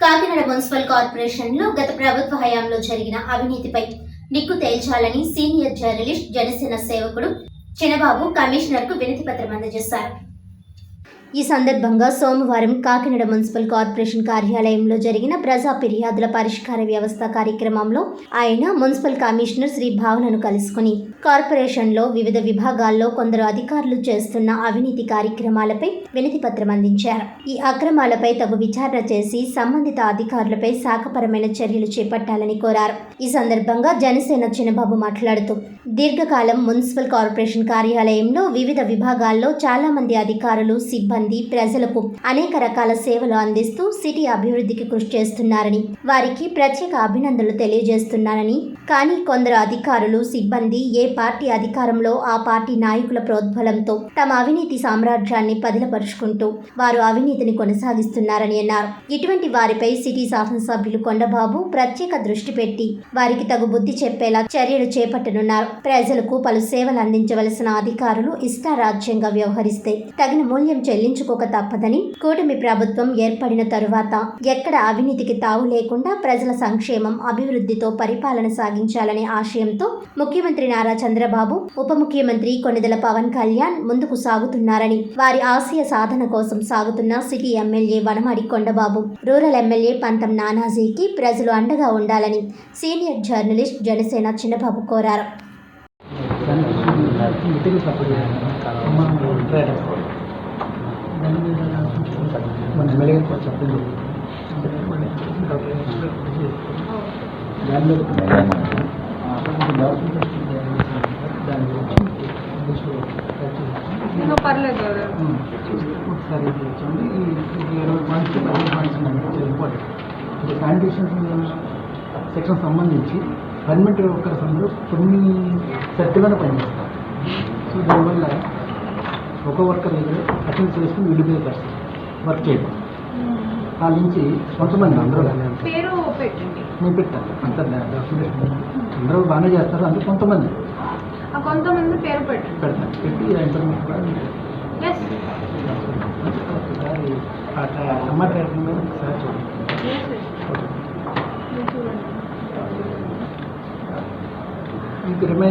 Kakinada municipal కార్పొరేషన్లో గత ప్రభుత్వ హయాంలో జరిగిన అవినీతిపై నిక్కు తేల్చాలని సీనియర్ జర్నలిస్ట్ జనసేన సేవకుడు చినబాబు కమిషనర్కు వినతి పత్రం అందజేశారు. ఈ సందర్భంగా సోమవారం కాకినాడ మున్సిపల్ కార్పొరేషన్ కార్యాలయంలో జరిగిన ప్రజా ఫిర్యాదుల పరిష్కార వ్యవస్థ కార్యక్రమంలో ఆయన మున్సిపల్ కమిషనర్ శ్రీ భావనను కలుసుకుని కార్పొరేషన్లో వివిధ విభాగాల్లో కొందరు అధికారులు చేస్తున్న అవినీతి కార్యక్రమాలపై వినతి పత్రం అందించారు. ఈ అక్రమాలపై తగు విచారణ చేసి సంబంధిత అధికారులపై శాఖపరమైన చర్యలు చేపట్టాలని కోరారు. ఈ సందర్భంగా జనసేన చిన్నబాబు మాట్లాడుతూ దీర్ఘకాలం మున్సిపల్ కార్పొరేషన్ కార్యాలయంలో వివిధ విభాగాల్లో చాలా మంది అధికారులు సిబ్బంది ప్రజలకు అనేక రకాల సేవలు అందిస్తూ సిటీ అభివృద్ధికి కృషి చేస్తున్నారని వారికి ప్రత్యేక అభినందనలు తెలియజేస్తున్నానని కానీ కొందరు అధికారులు సిబ్బంది ఏ పార్టీ అధికారంలో ఆ పార్టీ నాయకుల ప్రోద్బలంతో తమ అవినీతి సామ్రాజ్యాన్ని పదిలపరుచుకుంటూ వారు అవినీతిని కొనసాగిస్తున్నారని అన్నారు. ఇటువంటి వారిపై సిటీ శాసనసభ్యులు కొండబాబు ప్రత్యేక దృష్టి పెట్టి వారికి తగు బుద్ధి చెప్పేలా చర్యలు చేపట్టనున్నారు. ప్రజలకు పలు సేవలు అందించవలసిన అధికారులు ఇష్టారాజ్యంగా వ్యవహరిస్తే తగిన మూల్యం చెల్లి చెల్లించుకోక తప్పదని కూటమి ప్రభుత్వం ఏర్పడిన తరువాత ఎక్కడ అవినీతికి తావు లేకుండా ప్రజల సంక్షేమం అభివృద్ధితో పరిపాలన సాగించాలనే ఆశయంతో ముఖ్యమంత్రి నారా చంద్రబాబు ఉప ముఖ్యమంత్రి కొనిదెల పవన్ కళ్యాణ్ ముందుకు సాగుతున్నారని వారి ఆశయ సాధన కోసం సాగుతున్న city MLA Vanamadi Kondababu rural MLA Pantham నానాజీకి ప్రజలు అండగా ఉండాలని సీనియర్ జర్నలిస్ట్ జనసేన చిన్నబాబు కోరారు. దాని మీద మన ఎమ్మెల్యే గారు చెప్పింది దాని మీద దాని గురించి ఇంకా పర్లేదు ఒకసారి ఇది చూడండి ఈ ఇది ఇరవై పాయింట్స్ పదిహేను పాయింట్స్ ఉన్నాయి ఇంపార్టెంట్ ఇది శానిటేషన్ సెక్షన్ సంబంధించి పర్మనెంట్ వర్కర్స్ అందరూ కొన్ని సర్టిమైన పనిచేస్తారు సో దానివల్ల ఒక వర్కర్ దగ్గర అటెండ్ చేసుకుని విడిపోయే పరిస్థితి వర్క్ చేయడం. వాళ్ళ నుంచి కొంతమంది అందరూ పేరు పెట్టండి. నేను పెట్టాను. అంత డాక్యుమెంట్ అందరూ బాగానే చేస్తారు. అందులో కొంతమంది. ఆ కొంతమంది పేరు పెట్టండి. పెడతాను పెట్టి కూడా ఎస్ ఒకసారి ఆ అమ్మ ట్రాకింగ్ మీద ఒకసారి చూడండి. రిమైన్